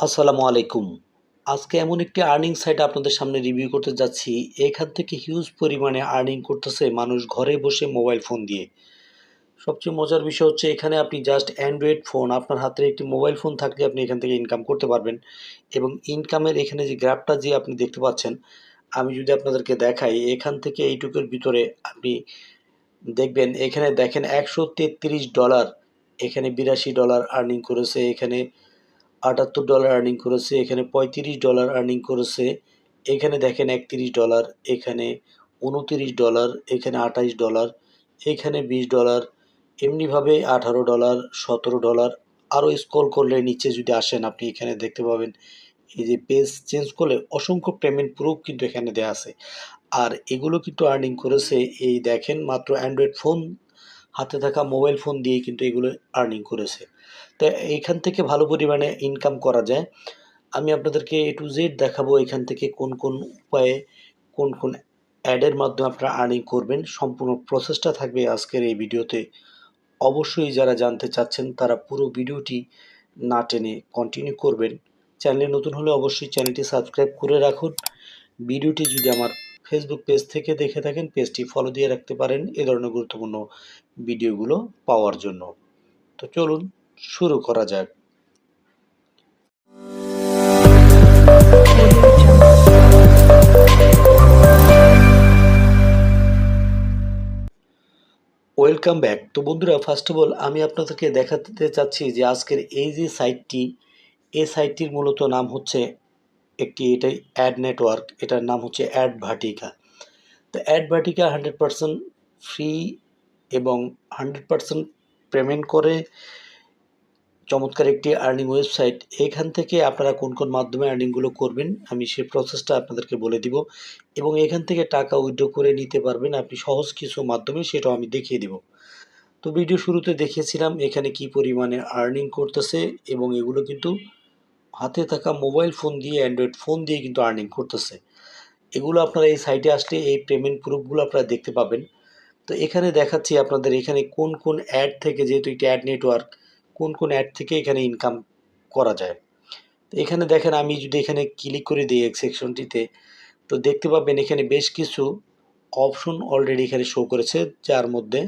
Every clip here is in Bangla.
আসসালামু আলাইকুম। আজকে এমন একটি আর্নিং সাইট আপনাদের সামনে রিভিউ করতে যাচ্ছি। এখান থেকে হিউজ পরিমাণে আর্নিং করতেছে মানুষ ঘরে বসে মোবাইল ফোন দিয়ে। সবচেয়ে মজার বিষয় হচ্ছে এখানে আপনি জাস্ট অ্যান্ড্রয়েড ফোন আপনার হাতে একটি মোবাইল ফোন থাকলে আপনি এখান থেকে ইনকাম করতে পারবেন। এবং ইনকামের এখানে যে গ্রাফটা যে আপনি দেখতে পাচ্ছেন, আমি যদি আপনাদেরকে দেখাই, এখান থেকে এইটুকুর ভিতরে আপনি দেখবেন, এখানে দেখেন একশো তেত্রিশ ডলার এখানে বিরাশি ডলার আর্নিং করেছে, এখানে আটাত্তর ডলার আর্নিং করেছে, এখানে পঁয়ত্রিশ ডলার আর্নিং করেছে, এখানে দেখেন একত্রিশ ডলার এখানে উনতিরিশ ডলার এখানে আঠাইশ ডলার এখানে বিশ ডলার এমনিভাবে আঠারো ডলার সতেরো ডলার আরও স্ক্রল করলে নিচে যদি আসেন আপনি এখানে দেখতে পাবেন, এই যে পেজ চেঞ্জ করলে অসংখ্য পেমেন্ট প্রুফ কিন্তু এখানে দেওয়া আছে। আর এগুলো কিন্তু আর্নিং করেছে, এই দেখেন মাত্র অ্যান্ড্রয়েড ফোন হাতে থাকা মোবাইল ফোন দিয়ে কিন্তু এগুলো আর্নিং করেছে। তো এইখান থেকে ভালো পরিমাণে ইনকাম করা যায়। আমি আপনাদেরকে এ টু জেড দেখাবো এখান থেকে কোন কোন উপায়ে কোন কোন অ্যাডের মাধ্যমে আপনারা আর্নিং করবেন। সম্পূর্ণ প্রসেসটা থাকবে আজকের এই ভিডিওতে। অবশ্যই যারা জানতে চাচ্ছেন, তারা পুরো ভিডিওটি না টেনে কন্টিনিউ করবেন। চ্যানেলে নতুন হলে অবশ্যই চ্যানেলটি সাবস্ক্রাইব করে রাখুন। ভিডিওটি যদি আমার ফেসবুক পেজ থেকে দেখে থাকেন পেজটি ফলো দিয়ে রাখতে পারেন। এ ধরনের গুরুত্বপূর্ণ ভিডিওগুলো পাওয়ার জন্য। তো চলুন শুরু করা যাক। ওয়েলকাম ব্যাক তো বন্ধুরা ফার্স্ট অফ অল আমি আপনাদেরকে দেখাতে চাচ্ছি যে আজকের এই যে সাইটটি এই সাইটটির মূলত নাম হচ্ছে একটি এটাই অ্যাড নেটওয়ার্ক এটার নাম হচ্ছে অ্যাড ভার্টিকা তো Advertica hundred percent free এবং হান্ড্রেড পারসেন্ট পেমেন্ট করে চমৎকার একটি আর্নিং ওয়েবসাইট এখান থেকে আপনারা কোন কোন মাধ্যমে আর্নিংগুলো করবেন, আমি সেই প্রসেসটা আপনাদেরকে বলে দিব। এবং এখান থেকে টাকা উইথড্র করে নিতে পারবেন, আপনি সহজ কিছু মাধ্যমে সেটাও আমি দেখিয়ে দিব। তো ভিডিও শুরুতে দেখিয়েছিলাম এখানে কি পরিমাণে আর্নিং করতেছে এবং এগুলো কিন্তু হাতে থাকা মোবাইল ফোন দিয়ে অ্যান্ড্রয়েড ফোন দিয়ে কিন্তু আর্নিং করতেছে। এগুলো আপনারা এই সাইটে আসলে এই পেমেন্ট প্রুফগুলো আপনারা দেখতে পাবেন। তো এখানে দেখাচ্ছি আপনাদের এখানে কোন কোন অ্যাড থেকে যেহেতু একটি অ্যাড নেটওয়ার্ক কোন কোন অ্যাড থেকে এখানে ইনকাম করা যায়। তো এখানে দেখেন আমি যদি এখানে ক্লিক করে দিই এক সেকশনটিতে তো দেখতে পাবেন এখানে বেশ কিছু অপশন অলরেডি এখানে শো করেছে, যার মধ্যে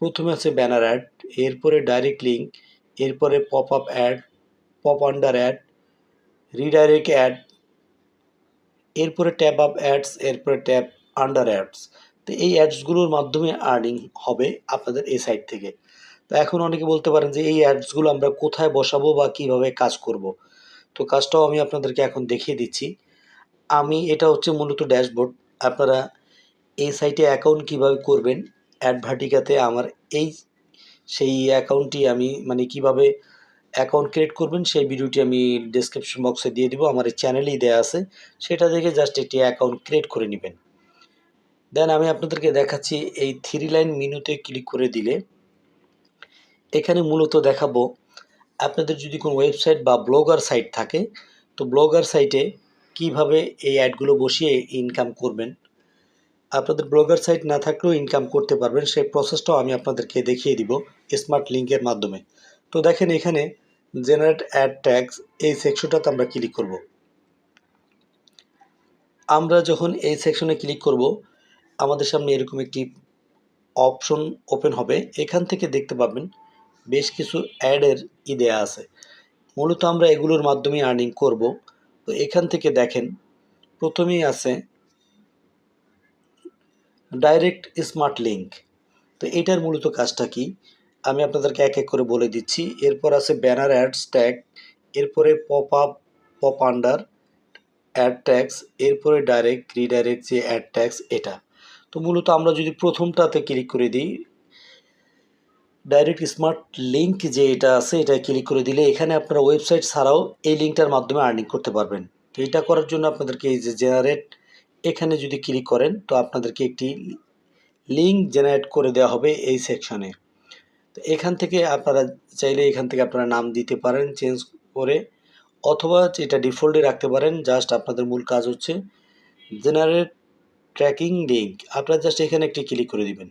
প্রথমে আছে ব্যানার অ্যাড এরপরে ডাইরেক্ট লিঙ্ক এরপরে pop up ad pop under ad redirect ad এরপরে ট্যাব আপ অ্যাডস এরপরে ট্যাব আন্ডার অ্যাডস তো এই অ্যাডসগুলোর মাধ্যমে আর্নিং হবে আপনাদের এই সাইট থেকে। তো এখন অনেকে বলতে পারেন যে এই অ্যাডসগুলো আমরা কোথায় বসাবো বা কীভাবে কাজ করব। তো কাজটাও আমি আপনাদেরকে এখন দেখিয়ে দিচ্ছি। আমি এটা হচ্ছে মূলত ড্যাশবোর্ড। আপনারা এই সাইটে অ্যাকাউন্ট কীভাবে করবেন অ্যাডভার্টিকাতে আমার এই সেই অ্যাকাউন্টটি আমি মানে কীভাবে অ্যাকাউন্ট ক্রিয়েট করবেন, সেই ভিডিওটি আমি ডিসক্রিপশন বক্সে দিয়ে দিব। আমার এই চ্যানেলেই দেওয়া আছে। সেটা দেখে জাস্ট একটি অ্যাকাউন্ট ক্রিয়েট করে নেবেন। দেন আমি আপনাদেরকে দেখাচ্ছি এই থ্রি লাইন মেনুতে ক্লিক করে দিলে এখানে মূলত দেখাবো, আপনাদের যদি কোনো ওয়েবসাইট বা ব্লগার সাইট থাকে, তো ব্লগার সাইটে কীভাবে এই অ্যাডগুলো বসিয়ে ইনকাম করবেন। আপনাদের ব্লগার সাইট না থাকলেও ইনকাম করতে পারবেন, সেই প্রসেসটাও আমি আপনাদেরকে দেখিয়ে দিব স্মার্ট লিঙ্কের মাধ্যমে। তো দেখেন এখানে জেনারেট অ্যাড ট্যাক্স এই সেকশনটাতে আমরা ক্লিক করব। আমরা যখন এই সেকশনে ক্লিক করব, আমাদের সামনে এরকম একটি অপশন ওপেন হবে। এখান থেকে দেখতে পাবেন বেশ কিছু অ্যাডের ই দেয়া আছে। মূলত আমরা এগুলোর মাধ্যমে আর্নিং করব। তো এখান থেকে দেখেন, প্রথমেই আছে ডাইরেক্ট স্মার্ট লিঙ্ক তো এটার মূলত কাজটা কি? আমি আপনাদেরকে এক এক করে বলে দিচ্ছি। এরপর আছে ব্যানার অ্যাডস ট্যাগ এরপরে pop up pop under ad tags এরপরে ডাইরেক্ট রিডাইরেক্ট যে অ্যাড ট্যাক্স এটা। তো মূলত আমরা যদি প্রথমটাতে ক্লিক করে দিই ডাইরেক্ট স্মার্ট লিঙ্ক যে এটা আছে, এটা ক্লিক করে দিলে এখানে আপনারা ওয়েবসাইট ছাড়াও এই লিঙ্কটার মাধ্যমে আর্নিং করতে পারবেন। তো এটা করার জন্য আপনাদেরকে এই যে জেনারেট এখানে যদি ক্লিক করেন, তো আপনাদেরকে একটি লিঙ্ক জেনারেট করে দেওয়া হবে এই সেকশনে তো এখান থেকে আপনারা চাইলে এখান থেকে আপনারা নাম দিতে পারেন চেঞ্জ করে, অথবা এটা ডিফল্টে রাখতে পারেন জাস্ট আপনাদের মূল কাজ হচ্ছে জেনারেট ট্র্যাকিং লিঙ্ক আপনারা জাস্ট এখানে একটি ক্লিক করে দিবেন।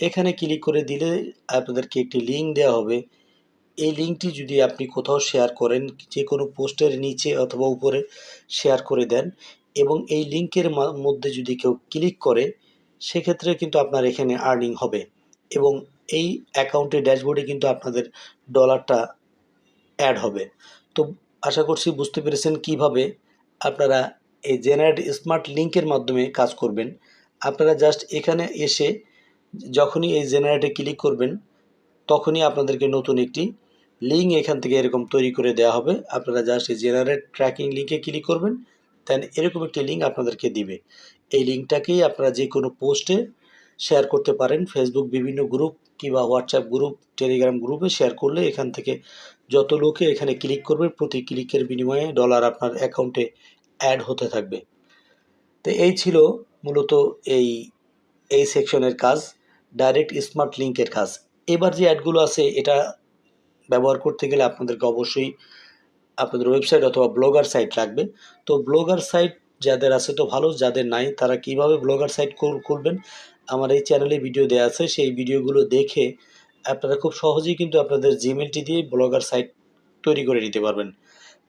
এখানে ক্লিক করে দিলে আপনাদেরকে একটি লিঙ্ক দেওয়া হবে। এই লিঙ্কটি যদি আপনি কোথাও শেয়ার করেন, যে কোনো পোস্টের নিচে অথবা উপরে শেয়ার করে দেন এবং এই লিঙ্কের মধ্যে যদি কেউ ক্লিক করে, সেক্ষেত্রে কিন্তু আপনার এখানে আর্নিং হবে এবং এই অ্যাকাউন্টের ড্যাশবোর্ডে কিন্তু আপনাদের ডলারটা অ্যাড হবে। তো আশা করছি বুঝতে পেরেছেন কীভাবে আপনারা এই জেনারেট স্মার্ট লিঙ্কের মাধ্যমে কাজ করবেন। আপনারা জাস্ট এখানে এসে যখনই এই জেনারেটে ক্লিক করবেন, তখনই আপনাদেরকে নতুন একটি লিঙ্ক এখান থেকে এরকম তৈরি করে দেওয়া হবে। আপনারা জাস্ট এই জেনারেট ট্র্যাকিং লিঙ্কে ক্লিক করবেন দেন এরকম একটি লিঙ্ক আপনাদেরকে দিবে। এই লিঙ্কটাকেই আপনারা যে কোনো পোস্টে শেয়ার করতে পারেন। ফেসবুক বিভিন্ন গ্রুপ কিংবা হোয়াটসঅ্যাপ গ্রুপ টেলিগ্রাম গ্রুপে শেয়ার করলে এখান থেকে যত লোকে এখানে ক্লিক করবে, প্রতি ক্লিকের বিনিময়ে ডলার আপনার অ্যাকাউন্টে অ্যাড হতে থাকবে। তো এই ছিল মূলত এই এই সেকশনের কাজ। ডাইরেক্ট স্মার্ট লিঙ্কের কাজ। এবার যে অ্যাডগুলো আছে, এটা ব্যবহার করতে গেলে আপনাদেরকে অবশ্যই আপনাদের ওয়েবসাইট অথবা ব্লগার সাইট লাগবে। তো ব্লগার সাইট যাদের আছে তো ভালো, যাদের নাই, তারা কীভাবে ব্লগার সাইট খুলবেন আমার এই চ্যানেলে ভিডিও দেওয়া আছে, সেই ভিডিওগুলো দেখে আপনারা খুব সহজেই কিন্তু আপনাদের জিমেলটি দিয়ে ব্লগার সাইট তৈরি করে নিতে পারবেন।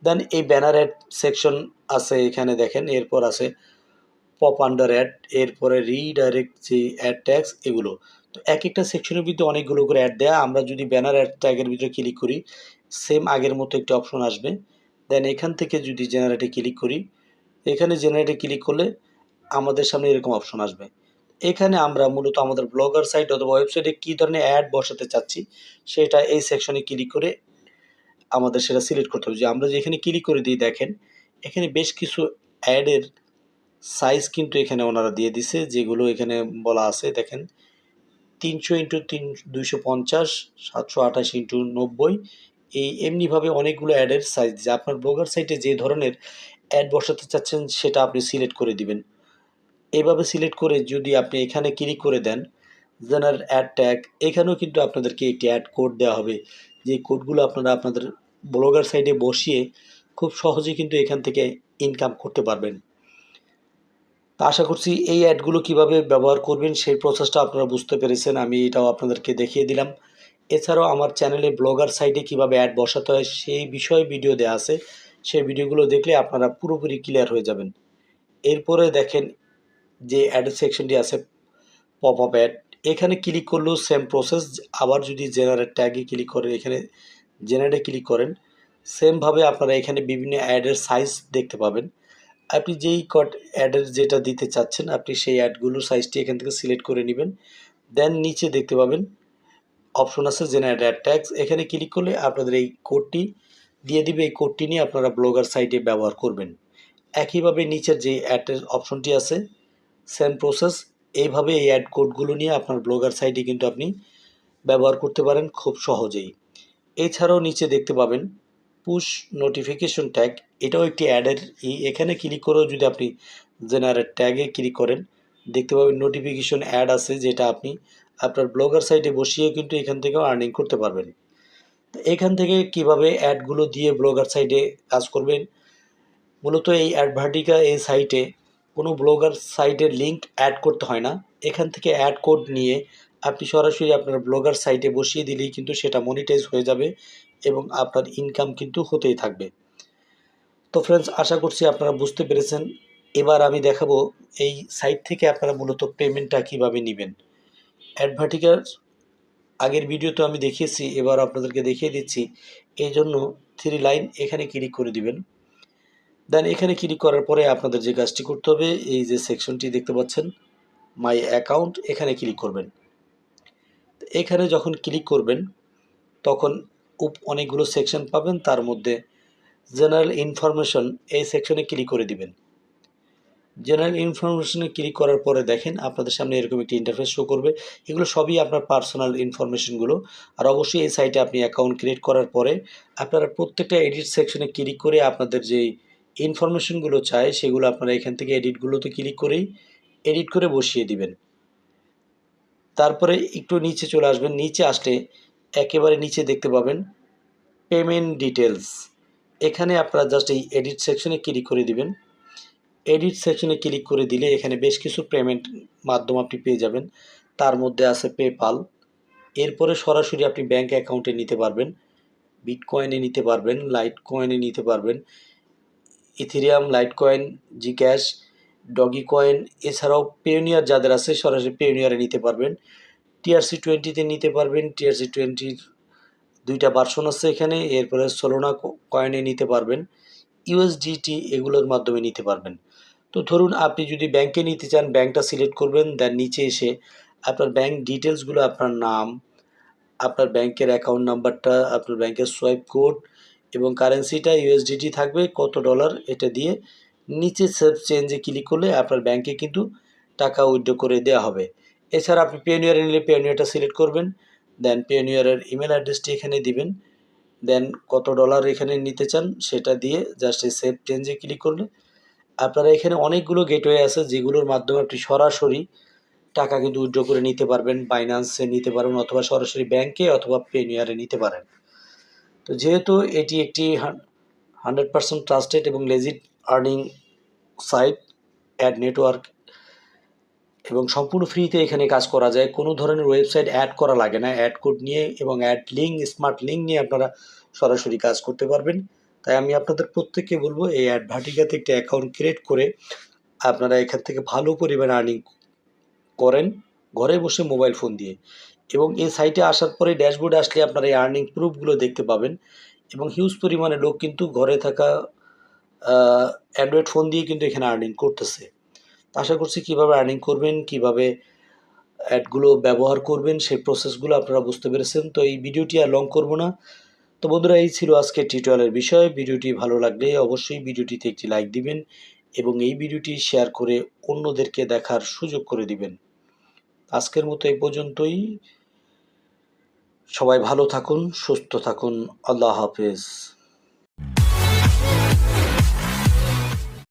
দেন এই ব্যানার অ্যাড সেকশন আছে এখানে দেখেন, এরপর আছে পপ আন্ডার অ্যাড এরপরে রিডাইরেক্ট যে অ্যাড ট্যাক্স এগুলো। তো এক একটা সেকশনের ভিতরে অনেকগুলো করে অ্যাড দেয়া। আমরা যদি ব্যানার অ্যাড ট্যাগের ভিতরে ক্লিক করি সেম আগের মতো একটি অপশন আসবে। দেন এখান থেকে যদি জেনারেটে ক্লিক করি, এখানে জেনারেটে ক্লিক করলে আমাদের সামনে এরকম অপশন আসবে। এখানে আমরা মূলত আমাদের ব্লগার সাইট অথবা ওয়েবসাইটে কী ধরনের অ্যাড বসাতে চাচ্ছি, সেটা এই সেকশনে ক্লিক করে আমাদের সেটা সিলেক্ট করতে হবে। যে আমরা যেখানে ক্লিক করে দিই, দেখেন, এখানে বেশ কিছু অ্যাডের সাইজ কিন্তু এখানে ওনারা দিয়ে দিছে, যেগুলো এখানে বলা আছে, দেখেন, তিনশো ইন্টু তিন, দুইশো পঞ্চাশ, সাতশো আঠাশ ইন্টু নব্বই, এই এমনিভাবে অনেকগুলো অ্যাডের সাইজ দিচ্ছে আপনার ব্লগার সাইটে যে ধরনের অ্যাড বসাতে চাচ্ছেন, সেটা আপনি সিলেক্ট করে দিবেন। এভাবে সিলেক্ট করে যদি আপনি এখানে ক্লিক করে দেন জেনার অ্যাড ট্যাগ এখানেও কিন্তু আপনাদেরকে একটি অ্যাড কোড দেওয়া হবে। যে কোডগুলো আপনারা আপনাদের ব্লগার সাইটে বসিয়ে খুব সহজে কিন্তু এখান থেকে ইনকাম করতে পারবেন। তা আশা করছি এই অ্যাডগুলো কীভাবে ব্যবহার করবেন সেই প্রসেসটা আপনারা বুঝতে পেরেছেন, আমি এটাও আপনাদেরকে দেখিয়ে দিলাম। এছাড়াও আমার চ্যানেলে ব্লগার সাইটে কীভাবে অ্যাড বসাতে হয় সেই বিষয়ে ভিডিও দেওয়া আছে, সেই ভিডিওগুলো দেখলে আপনারা পুরোপুরি ক্লিয়ার হয়ে যাবেন। এরপরে দেখেন যে অ্যাড সেকশনটি আছে পপ আপ অ্যাড এখানে ক্লিক করলেও সেম প্রসেস আবার যদি জেনারেট ট্যাগে ক্লিক করেন, এখানে জেনারেটে ক্লিক করেন সেমভাবে আপনারা এখানে বিভিন্ন অ্যাডের সাইজ দেখতে পাবেন। আপনি যেই কট অ্যাডের যেটা দিতে চাচ্ছেন, আপনি সেই অ্যাডগুলোর সাইজটি এখান থেকে সিলেক্ট করে নেবেন। দেন নিচে দেখতে পাবেন অপশন আছে জেনারেট অ্যাড ট্যাক্স এখানে ক্লিক করলে আপনাদের এই কোডটি দিয়ে দিবে। এই কোডটি নিয়ে আপনারা ব্লগার সাইটে ব্যবহার করবেন। একইভাবে নিচের যে অ্যাডের অপশনটি আছে সেম প্রসেস এইভাবে এই অ্যাড কোডগুলো নিয়ে আপনার ব্লগার সাইটে কিন্তু আপনি ব্যবহার করতে পারেন খুব সহজেই। এছাড়াও নিচে দেখতে পাবেন পুশ নোটিফিকেশন ট্যাগ এটাও একটি অ্যাডের এখানে ক্লিক করেও যদি আপনি জেনারেট ট্যাগে ক্লিক করেন, দেখতে পাবেন নোটিফিকেশন অ্যাড আছে যেটা আপনি আপনার ব্লগার সাইটে বসিয়ে কিন্তু এখান থেকেও আর্নিং করতে পারবেন। এখান থেকে কীভাবে অ্যাডগুলো দিয়ে ব্লগার সাইটে কাজ করবেন? মূলত এই অ্যাডভার্টিকা এই সাইটে কোনো ব্লগার সাইটের লিঙ্ক অ্যাড করতে হয় না। এখান থেকে অ্যাড কোড নিয়ে আপনি সরাসরি আপনার ব্লগার সাইটে বসিয়ে দিলেই কিন্তু সেটা মনিটাইজ হয়ে যাবে। এবং আপনার ইনকাম কিন্তু হতেই থাকবে। তো ফ্রেন্ডস আশা করছি আপনারা বুঝতে পেরেছেন। এবার আমি দেখাবো এই সাইট থেকে আপনারা মূলত পেমেন্টটা কীভাবে নেবেন। অ্যাডভার্টিকার আগের ভিডিও তো আমি দেখিয়েছি, এবার আপনাদেরকে দেখিয়ে দিচ্ছি। এই জন্য থ্রি লাইন এখানে ক্লিক করে দিবেন। দেন এখানে ক্লিক করার পরে আপনাদের যে কাজটি করতে হবে, এই যে সেকশনটি দেখতে পাচ্ছেন মাই অ্যাকাউন্ট এখানে ক্লিক করবেন। এখানে যখন ক্লিক করবেন, তখন অনেকগুলো সেকশন পাবেন, তার মধ্যে জেনারেল ইনফরমেশন এই সেকশনে ক্লিক করে দিবেন। জেনারেল ইনফরমেশনে ক্লিক করার পরে দেখেন আপনাদের সামনে এরকম একটি ইন্টারফেস শো করবে। এগুলো সবই আপনার পার্সোনাল ইনফরমেশনগুলো আর অবশ্যই এই সাইটে আপনি অ্যাকাউন্ট ক্রিয়েট করার পরে আপনারা প্রত্যেকটা এডিট সেকশনে ক্লিক করে আপনাদের যেই ইনফরমেশনগুলো চায় সেগুলো আপনারা এখান থেকে এডিটগুলোতে ক্লিক করেই এডিট করে বসিয়ে দিবেন। তারপরে একটু নিচে চলে আসবেন। নিচে আসলে একেবারে নিচে দেখতে পাবেন পেমেন্ট ডিটেলস এখানে আপনারা জাস্ট এই এডিট সেকশনে ক্লিক করে দিবেন। এডিট সেকশনে ক্লিক করে দিলে এখানে বেশ কিছু পেমেন্ট মাধ্যম আপনি পেয়ে যাবেন। তার মধ্যে আছে পেপাল এরপরে সরাসরি আপনি ব্যাঙ্ক অ্যাকাউন্টে নিতে পারবেন। বিটকয়েনে নিতে পারবেন লাইট কয়েনে নিতে পারবেন। Ethereum Litecoin Zcash Dogecoin এছাড়াও পেওনিয়ার যাদের আছে সরাসরি পেওনিয়ারে নিতে পারবেন। টিআরসি টোয়েন্টিতে নিতে পারবেন। টিআরসি টোয়েন্টির দুইটা ভার্সন আছে এখানে, এরপরে সোলোনা কয়েনে নিতে পারবেন। ইউএসডিটি এগুলোর মাধ্যমে নিতে পারবেন। তো ধরুন আপনি যদি ব্যাংকে নিতে চান ব্যাংকটা সিলেক্ট করবেন দেন নিচে এসে আপনার ব্যাংক ডিটেলসগুলো আপনার নাম, আপনার ব্যাংকের অ্যাকাউন্ট নাম্বারটা আপনার ব্যাংকের সোয়াইপ কোড এবং কারেন্সিটা ইউএসডিটি থাকবে, কত ডলার এটা দিয়ে নিচে সেভ চেঞ্জে ক্লিক করলে আপনার ব্যাংকে কিন্তু টাকা উইথড্র করে দেওয়া হবে। এছাড়া আপনি পেনিয়ারে নিলে পেনিয়ারটা সিলেক্ট করবেন দেন পেনিয়ারের ইমেল অ্যাড্রেসটি এখানে দিবেন দেন কত ডলার এখানে নিতে চান সেটা দিয়ে জাস্ট এই সেভ চেঞ্জে ক্লিক করলে আপনারা এখানে অনেকগুলো গেটওয়ে আছে যেগুলোর মাধ্যমে আপনি সরাসরি টাকা কিন্তু উইথড্র করে নিতে পারবেন বাইন্যান্সে নিতে পারবেন অথবা সরাসরি ব্যাংকে অথবা পেনিয়ারে নিতে পারেন। তো যেহেতু এটি একটি হান্ড্রেড পার্সেন্ট ট্রাস্টেড এবং legit earning site ad network এবং সম্পূর্ণ ফ্রিতে এখানে কাজ করা যায়। কোনো ধরনের ওয়েবসাইট অ্যাড করা লাগে না। অ্যাড কোড নিয়ে এবং অ্যাড লিঙ্ক স্মার্ট লিঙ্ক নিয়ে আপনারা সরাসরি কাজ করতে পারবেন। তাই আমি আপনাদের প্রত্যেককে বলব, এই অ্যাড ভাটিকাতে একটা অ্যাকাউন্ট ক্রিয়েট করে আপনারা এখান থেকে ভালো পরিমাণ আর্নিং করেন ঘরে বসে মোবাইল ফোন দিয়ে। এবং এই সাইটে আসার পরে ড্যাশবোর্ডে আসলে আপনারা এই আর্নিং প্রুফগুলো দেখতে পাবেন। এবং হিউজ পরিমাণে লোক কিন্তু ঘরে থাকা অ্যান্ড্রয়েড ফোন দিয়ে কিন্তু এখানে আর্নিং করতেছে। আশা করছি কীভাবে আর্নিং করবেন, কীভাবে অ্যাডগুলো ব্যবহার করবেন, সেই প্রসেসগুলো আপনারা বুঝতে পেরেছেন। তো এই ভিডিওটি আর লং করব না। তো বন্ধুরা, এই ছিল আজকের টিউটোরিয়ালের বিষয়। ভিডিওটি ভালো লাগলে অবশ্যই ভিডিওটিতে একটি লাইক দিবেন এবং এই ভিডিওটি শেয়ার করে অন্যদেরকে দেখার সুযোগ করে দিবেন। আজকের মতো এই পর্যন্তই। সবাই ভালো থাকুন, সুস্থ থাকুন। আল্লাহ হাফেজ।